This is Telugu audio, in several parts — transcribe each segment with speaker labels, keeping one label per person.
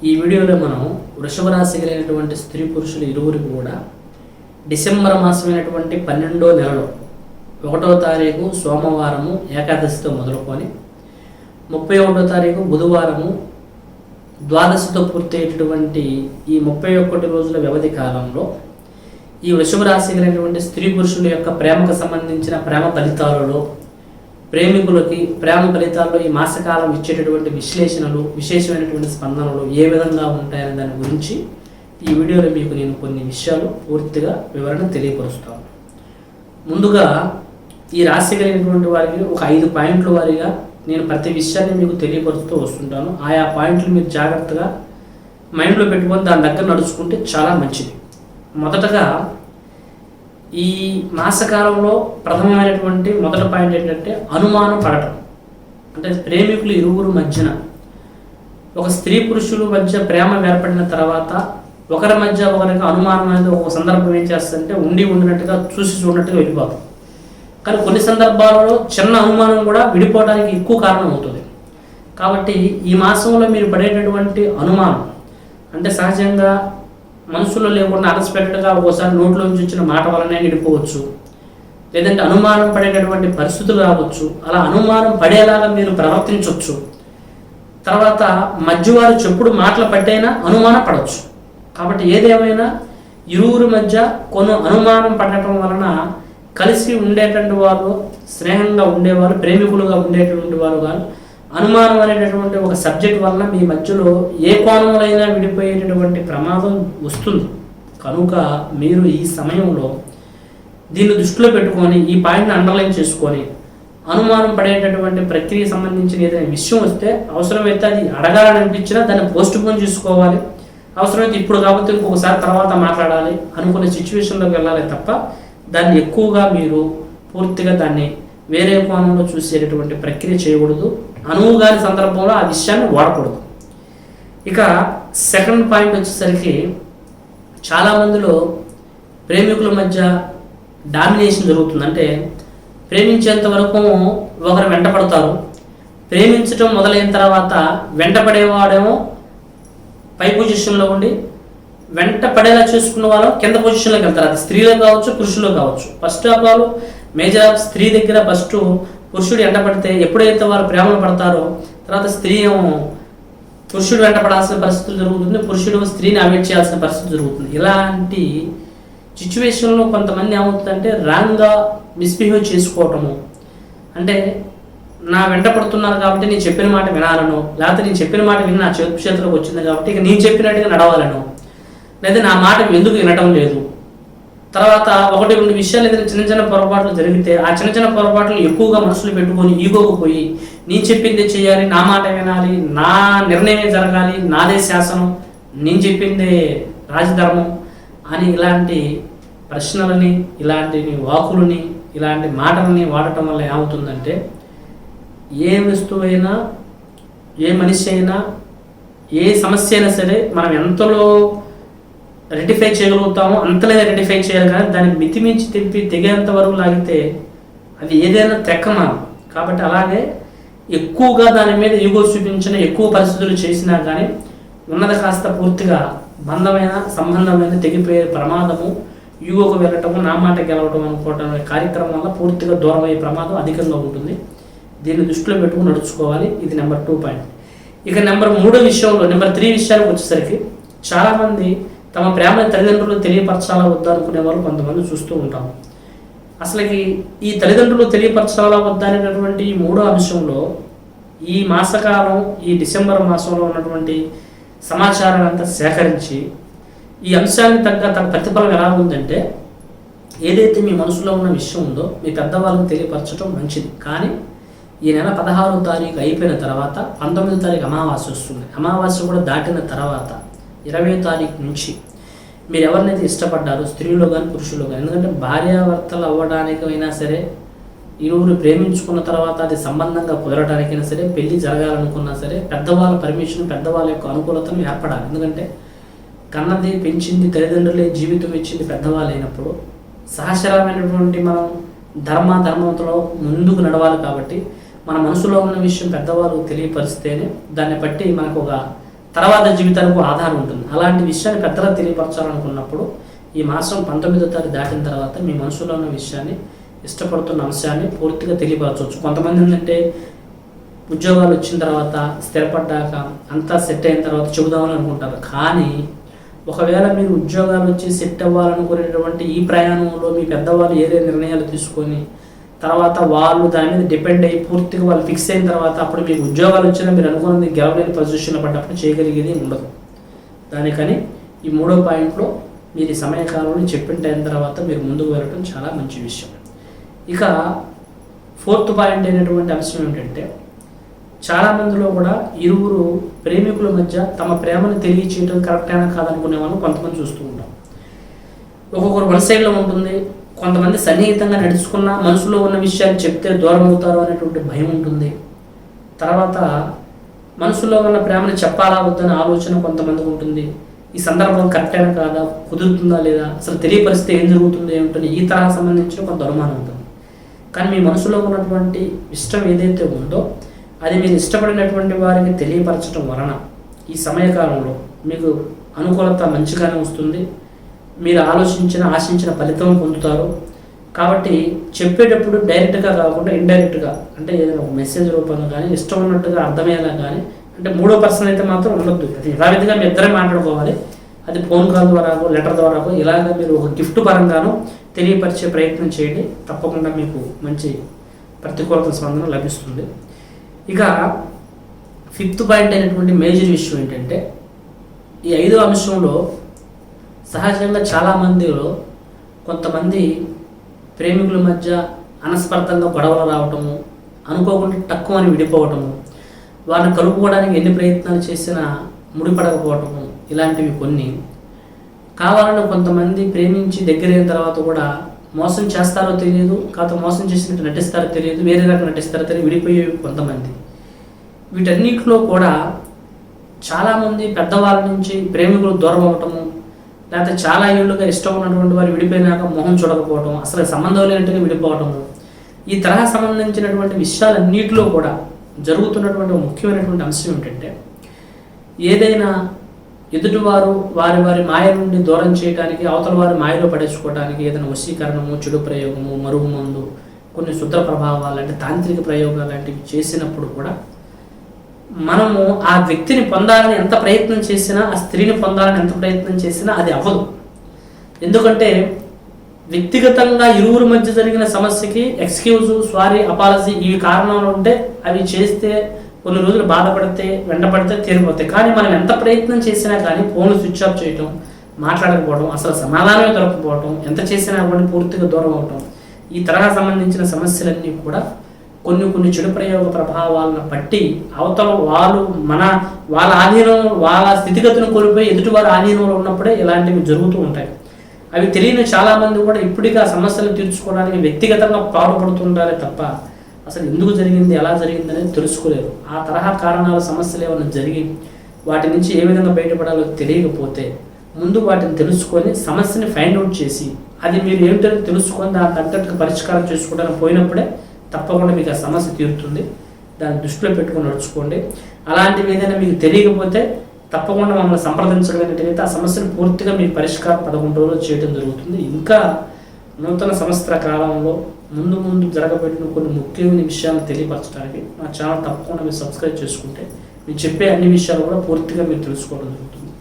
Speaker 1: ఈ వీడియోలో మనం వృషభ రాశి కలిగినటువంటి స్త్రీ పురుషులు ఇరువురికి కూడా డిసెంబర్ మాసమైనటువంటి పన్నెండో నెలలో ఒకటో తారీఖు సోమవారము ఏకాదశితో మొదలుకొని ముప్పై ఒకటో తారీఖు బుధవారము ద్వాదశితో పూర్తయ్యేటటువంటి ఈ ముప్పై ఒకటి రోజుల వ్యవధి కాలంలో ఈ వృషభ రాశి కలిగినటువంటి స్త్రీ పురుషుల యొక్క ప్రేమకు సంబంధించిన ప్రేమ ఫలితాలలో ప్రేమికులకి ప్రేమ ఫలితాల్లో ఈ మాసకాలం ఇచ్చేటటువంటి విశ్లేషణలు విశేషమైనటువంటి స్పందనలు ఏ విధంగా ఉంటాయనే దాని గురించి ఈ వీడియోలో మీకు నేను కొన్ని విషయాలు పూర్తిగా వివరణ తెలియపరుస్తాను. ముందుగా ఈ రాశి కలిగినటువంటి వారికి ఒక ఐదు పాయింట్ల వారిగా నేను ప్రతి విషయాన్ని మీకు తెలియపరుస్తూ వస్తుంటాను. ఆయా పాయింట్లు మీరు జాగ్రత్తగా మైండ్లో పెట్టుకొని దాని దగ్గర నడుచుకుంటే చాలా మంచిది. మొదటగా ఈ మాసకాలంలో ప్రథమమైనటువంటి మొదటి పాయింట్ ఏంటంటే అనుమానం పడటం. అంటే ప్రేమికులు ఇరువురు మధ్యన. ఒక స్త్రీ పురుషుల మధ్య ప్రేమ ఏర్పడిన తర్వాత ఒకరి మధ్య ఒకరికి అనుమానం అనేది ఒక సందర్భం ఏం చేస్తుందంటే ఉండి ఉండినట్టుగా చూసి చూడనట్టుగా వెళ్ళిపోతుంది కానీ కొన్ని సందర్భాలలో చిన్న అనుమానం కూడా విడిపోవడానికి ఎక్కువ కారణం అవుతుంది కాబట్టి ఈ మాసంలో మీరు పడేటటువంటి అనుమానం అంటే సహజంగా మనసులో లేకుండా అలసిపెట్టగా ఒకసారి నోట్లోంచి వచ్చిన మాట వలనే నిడిపోవచ్చు. లేదంటే అనుమానం పడేటటువంటి పరిస్థితులు రావచ్చు. అలా అనుమానం పడేలాగా మీరు ప్రవర్తించవచ్చు తర్వాత మధ్యవారు చెప్పుడు మాటలు పట్టైనా అనుమానం పడవచ్చు కాబట్టి ఏదేమైనా ఇరువురి మధ్య కొన్ని అనుమానం పడటం వలన కలిసి ఉండేటువంటి వారు స్నేహంగా ఉండేవారు ప్రేమికులుగా ఉండేటువంటి వారు కానీ అనుమానం అనేటటువంటి ఒక సబ్జెక్ట్ వలన మీ మధ్యలో ఏ కోణంలో విడిపోయేటటువంటి ప్రమాదం వస్తుంది. కనుక మీరు ఈ సమయంలో దీన్ని దృష్టిలో పెట్టుకొని ఈ పాయింట్ని అండర్లైన్ చేసుకొని అనుమానం పడేటటువంటి ప్రక్రియ సంబంధించిన ఏదైనా విషయం వస్తే అవసరమైతే అది అడగాలని అనిపించినా దాన్ని పోస్ట్ పోన్ చేసుకోవాలి. అవసరమైతే ఇప్పుడు కాబట్టి ఇంకొకసారి తర్వాత మాట్లాడాలి అనుకునే సిచ్యువేషన్లోకి వెళ్ళాలి తప్ప దాన్ని ఎక్కువగా మీరు పూర్తిగా దాన్ని వేరే కోణంలో చూసేటటువంటి ప్రక్రియ చేయకూడదు. అనువు గారి సందర్భంలో ఆ విషయాన్ని వాడకూడదు. ఇక సెకండ్ పాయింట్ వచ్చేసరికి చాలామందిలో ప్రేమికుల మధ్య డామినేషన్ జరుగుతుంది. అంటే ప్రేమించేంత వరకు ఒకరు వెంటపడతారు. ప్రేమించడం మొదలైన తర్వాత వెంటపడేవాడేమో పై పొజిషన్లో ఉండి వెంట పడేలా చూసుకున్న వాళ్ళు కింద పొజిషన్లోకి వెళ్తారు. అది స్త్రీలో కావచ్చు పురుషులు కావచ్చు. First of all major of స్త్రీ దగ్గర ఫస్ట్ పురుషుడు ఎండపడితే ఎప్పుడైతే వారు ప్రేమలు పడతారో తర్వాత స్త్రీ ఏమో పురుషుడు వెంట పడాల్సిన పరిస్థితులు జరుగుతుంది పురుషుడు స్త్రీని అవాయిడ్ చేయాల్సిన పరిస్థితి జరుగుతుంది. ఇలాంటి సిచ్యువేషన్లో కొంతమంది ఏమవుతుందంటే రాంగ్గా మిస్బిహేవ్ చేసుకోవటము. అంటే నా వెంట పడుతున్నారు కాబట్టి నేను చెప్పిన మాట వినాలను లేకపోతే నేను చెప్పిన మాట విని నా చేతు చేతిలోకి వచ్చింది కాబట్టి ఇక నేను చెప్పినట్టుగా నడవాలను. లేదా నా మాట ఎందుకు వినటం లేదు? తర్వాత ఒకటి రెండు విషయాలు ఏదైనా చిన్న చిన్న పొరపాట్లు జరిగితే ఆ చిన్న చిన్న పొరపాట్లు ఎక్కువగా మనసులో పెట్టుకొని ఈగోకు పోయి నేను చెప్పిందే చేయాలి నా మాట వినాలి నా నిర్ణయమే జరగాలి నాదే శాసనం నేను చెప్పిందే రాజధర్మం అని ఇలాంటి ప్రశ్నలని ఇలాంటి వాకులని ఇలాంటి మాటలని వాడటం వల్ల ఏమవుతుందంటే ఏ వస్తువైనా ఏ మనిషి అయినా ఏ సమస్య అయినా సరే మనం ఎంతలో ఐడెంటిఫై చేయగలుగుతామో. అంతలే ఐడెంటిఫై చేయాలి కానీ దాన్ని మితిమించి తెప్పి తెగేంత వరకు లాగితే అది ఏదైనా తెక్కమా కాబట్టి అలాగే ఎక్కువగా దాని మీద ఈగో చూపించిన ఎక్కువ పరిస్థితులు చేసినా కానీ ఉన్నది కాస్త పూర్తిగా బంధమైన సంబంధమైన తెగిపోయే ప్రమాదము ఈగోకు వెళ్ళటము నా మాట గెలవటం అనుకోవటం కార్యక్రమం వల్ల పూర్తిగా దూరం అయ్యే ప్రమాదం అధికంగా ఉంటుంది. దీన్ని దృష్టిలో పెట్టుకుని నడుచుకోవాలి. ఇది నెంబర్ టూ పాయింట్. ఇక నెంబర్ మూడో విషయంలో నెంబర్ త్రీ విషయానికి వచ్చేసరికి చాలామంది తమ ప్రేమ తల్లిదండ్రులు తెలియపరచాలా వద్దా అనుకునే వాళ్ళు కొంతమంది చూస్తూ ఉంటాం. అసలుకి ఈ తల్లిదండ్రులు తెలియపరచాలా వద్దా అనేటటువంటి ఈ మూడో అంశంలో ఈ మాసకాలం ఈ డిసెంబర్ మాసంలో ఉన్నటువంటి సమాచారాన్ని అంతా సేకరించి ఈ అంశానికి తగ్గ తన ప్రతిఫలం ఎలా ఉందంటే ఏదైతే మీ మనసులో ఉన్న విషయం ఉందో మీ పెద్దవాళ్ళకి తెలియపరచడం మంచిది. కానీ ఈ నెల పదహారో తారీఖు అయిపోయిన తర్వాత పంతొమ్మిదో తారీఖు అమావాస్య వస్తుంది. అమావాస్య కూడా దాటిన తర్వాత ఇరవై తారీఖు నుంచి మీరు ఎవరినైతే ఇష్టపడ్డారో స్త్రీలో కానీ పురుషులు కానీ ఎందుకంటే భార్యాభర్తలు అవ్వడానికైనా సరే ఇరువురు ప్రేమించుకున్న తర్వాత అది సంబంధంగా కుదరడానికైనా సరే పెళ్ళి జరగాలనుకున్నా సరే పెద్దవాళ్ళ పర్మిషన్ పెద్దవాళ్ళ యొక్క అనుకూలతను ఏర్పడాలి. ఎందుకంటే కన్నది పెంచింది తల్లిదండ్రులే జీవితం ఇచ్చింది పెద్దవాళ్ళు అయినప్పుడు సహచరమైనటువంటి మనం ధర్మ ధర్మంతో ముందుకు నడవాలి కాబట్టి మన మనసులో ఉన్న విషయం పెద్దవాళ్ళు తెలియపరిస్తేనే దాన్ని బట్టి మనకు ఒక తర్వాత జీవితానికి ఆధారం ఉంటుంది. అలాంటి విషయాన్ని పెద్దలకు తెలియపరచాలనుకున్నప్పుడు ఈ మాసం పంతొమ్మిదో తారీఖు దాటిన తర్వాత మీ మనసులో ఉన్న విషయాన్ని ఇష్టపడుతున్న అంశాన్ని పూర్తిగా తెలియపరచవచ్చు. కొంతమంది ఏంటంటే ఉద్యోగాలు వచ్చిన తర్వాత స్థిరపడ్డాక అంతా సెట్ అయిన తర్వాత చెబుదామని అనుకుంటారు. కానీ ఒకవేళ మీరు ఉద్యోగాలు వచ్చి సెట్ అవ్వాలనుకునేటువంటి ఈ ప్రయాణంలో మీ పెద్దవాళ్ళు ఏదే నిర్ణయాలు తీసుకొని తర్వాత వాళ్ళు దాని మీద డిపెండ్ అయ్యి పూర్తిగా వాళ్ళు ఫిక్స్ అయిన తర్వాత అప్పుడు మీకు ఉద్యోగాలు వచ్చినా మీరు అనుకున్నది గెలవలేని పొజిషన్లో పడ్డప్పుడు చేయగలిగేది ఉండదు. దానికని ఈ మూడో పాయింట్లో మీరు ఈ సమయకాలంలో చెప్పిన టైం తర్వాత మీరు ముందుకు వెళ్ళడం చాలా మంచి విషయం. ఇక ఫోర్త్ పాయింట్ అయినటువంటి అంశం ఏంటంటే చాలా మందిలో కూడా ఇరువురు ప్రేమికుల మధ్య తమ ప్రేమను తెలియచేయడం కరెక్ట్ అయినా కాదనుకునే వాళ్ళు కొంతమంది చూస్తూ ఉంటాం. ఒక్కొక్కరు వన్ సైడ్లో ఉంటుంది కొంతమంది సన్నిహితంగా నడుచుకున్న మనసులో ఉన్న విషయాలు చెప్తే దూరం అవుతారు అనేటువంటి భయం ఉంటుంది. తర్వాత మనసులో ఉన్న ప్రేమను చెప్పాలా వద్దనే ఆలోచన కొంతమందికి ఉంటుంది. ఈ సందర్భం కరెక్ట్ అయినా కాదా కుదురుతుందా లేదా అసలు తెలియపరిస్తే ఏం జరుగుతుందో ఏమిటని ఈ తరహా సంబంధించిన కొంత అనుమానం ఉంటుంది. కానీ మీ మనసులో ఉన్నటువంటి ఇష్టం ఏదైతే ఉందో అది మీరు ఇష్టపడినటువంటి వారికి తెలియపరచడం వలన ఈ సమయకాలంలో మీకు అనుకూలత మంచిగానే వస్తుంది. మీరు ఆలోచించిన ఆశించిన ఫలితం పొందుతారు. కాబట్టి చెప్పేటప్పుడు డైరెక్ట్గా కాకుండా ఇండైరెక్ట్గా అంటే ఏదైనా ఒక మెసేజ్ రూపంలో కానీ ఇష్టం ఉన్నట్టుగా అర్థమయ్యేలా కానీ అంటే మూడో పర్సన్ అయితే మాత్రం ఉండొద్దు. అది యథావిధిగా మీ ఇద్దరే మాట్లాడుకోవాలి. అది ఫోన్ కాల్ ద్వారాగో లెటర్ ద్వారాగో ఇలాగ మీరు ఒక గిఫ్ట్ పరంగానో తెలియపరిచే ప్రయత్నం చేయండి. తప్పకుండా మీకు మంచి ప్రతికూలత స్పందన లభిస్తుంది. ఇక ఫిఫ్త్ పాయింట్ అయినటువంటి మేజర్ విషయం ఏంటంటే ఈ ఐదో అంశంలో సహజంగా చాలామందిలో కొంతమంది ప్రేమికుల మధ్య అనస్పర్ధంగా గొడవలు రావటము అనుకోకుండా తక్కువ అని విడిపోవటము వారిని కలుపుకోవడానికి ఎన్ని ప్రయత్నాలు చేసినా ముడిపడకపోవటము ఇలాంటివి కొన్ని. కావాలని కొంతమంది ప్రేమించి దగ్గరైన తర్వాత కూడా మోసం చేస్తారో తెలియదు కాకపోతే మోసం చేసినట్టు నటిస్తారో తెలియదు వేరే రకం నటిస్తారో తెలియదు విడిపోయేవి కొంతమంది. వీటన్నిటిలో కూడా చాలామంది పెద్దవాళ్ళ నుంచి ప్రేమికులు దూరం అవటము లేకపోతే చాలా ఏళ్ళుగా ఇష్టం ఉన్నటువంటి వారు విడిపోయినాక మొహం చూడకపోవటం అసలు సంబంధం లేనట్టుగా విడిపోవటము. ఈ తరహా సంబంధించినటువంటి విషయాలన్నిటిలో కూడా జరుగుతున్నటువంటి ముఖ్యమైనటువంటి అంశం ఏమిటంటే ఏదైనా ఎదుటివారు వారి వారి మాయ నుండి దూరం చేయడానికి అవతల వారి మాయలో పడేసుకోవడానికి ఏదైనా వశీకరణము చెడు ప్రయోగము మరుగు మందు కొన్ని శుద్ర ప్రభావాలు అంటే తాంత్రిక ప్రయోగాలు లాంటివి చేసినప్పుడు కూడా మనము ఆ వ్యక్తిని పొందాలని ఎంత ప్రయత్నం చేసినా ఆ స్త్రీని పొందాలని ఎంత ప్రయత్నం చేసినా అది అవ్వదు. ఎందుకంటే వ్యక్తిగతంగా ఇరువురి మధ్య జరిగిన సమస్యకి ఎక్స్క్యూజ్ సారీ అపాలజీ ఇవి కారణాలు ఉంటే అవి చేస్తే కొన్ని రోజులు బాధపడితే వెంటపడితే తీరిపోతాయి. కానీ మనం ఎంత ప్రయత్నం చేసినా కానీ ఫోన్లు స్విచ్ ఆఫ్ చేయటం మాట్లాడకపోవడం అసలు సమాధానమే దొరకపోవటం ఎంత చేసినా కూడా పూర్తిగా దూరం అవటం ఈ తరహా సంబంధించిన సమస్యలన్నీ కూడా కొన్ని కొన్ని చెడు ప్రయోగ ప్రభావాలను బట్టి అవతల వాళ్ళు మన వాళ్ళ ఆధీనం వాళ్ళ స్థితిగతులను కోల్పోయి ఎదుటి వారి ఆధీనంలో ఉన్నప్పుడే ఇలాంటివి జరుగుతూ ఉంటాయి. అవి తెలియని చాలా మంది కూడా ఇప్పటికీ ఆ సమస్యలు తీర్చుకోవడానికి వ్యక్తిగతంగా పాటుపడుతుంటారే తప్ప అసలు ఎందుకు జరిగింది ఎలా జరిగింది అనేది తెలుసుకోలేరు. ఆ తరహా కారణాల సమస్యలు ఏమైనా జరిగి వాటి నుంచి ఏ విధంగా బయటపడాలో తెలియకపోతే ముందు వాటిని తెలుసుకొని సమస్యని ఫైండ్ అవుట్ చేసి అది మీరు ఏమిటో తెలుసుకొని దాని తగ్గట్టుగా పరిష్కారం చేసుకోవడానికి పోయినప్పుడే తప్పకుండా మీకు ఆ సమస్య తీరుతుంది. దాన్ని దృష్టిలో పెట్టుకొని నడుచుకోండి. అలాంటివి ఏదైనా మీకు తెలియకపోతే తప్పకుండా మమ్మల్ని సంప్రదించగలిగినట్టయితే ఆ సమస్యను పూర్తిగా మీ పరిష్కారం పదకొండు రోజులు చేయడం జరుగుతుంది. ఇంకా నూతన సంవత్సర కాలంలో ముందు ముందు జరగబెట్టిన కొన్ని ముఖ్యమైన విషయాలను తెలియపరచడానికి మా ఛానల్ తప్పకుండా మీరు సబ్స్క్రైబ్ చేసుకుంటే మీరు చెప్పే అన్ని విషయాలు కూడా పూర్తిగా మీరు తెలుసుకోవడం జరుగుతుంది.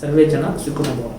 Speaker 1: సర్వే జన సుఖమభవం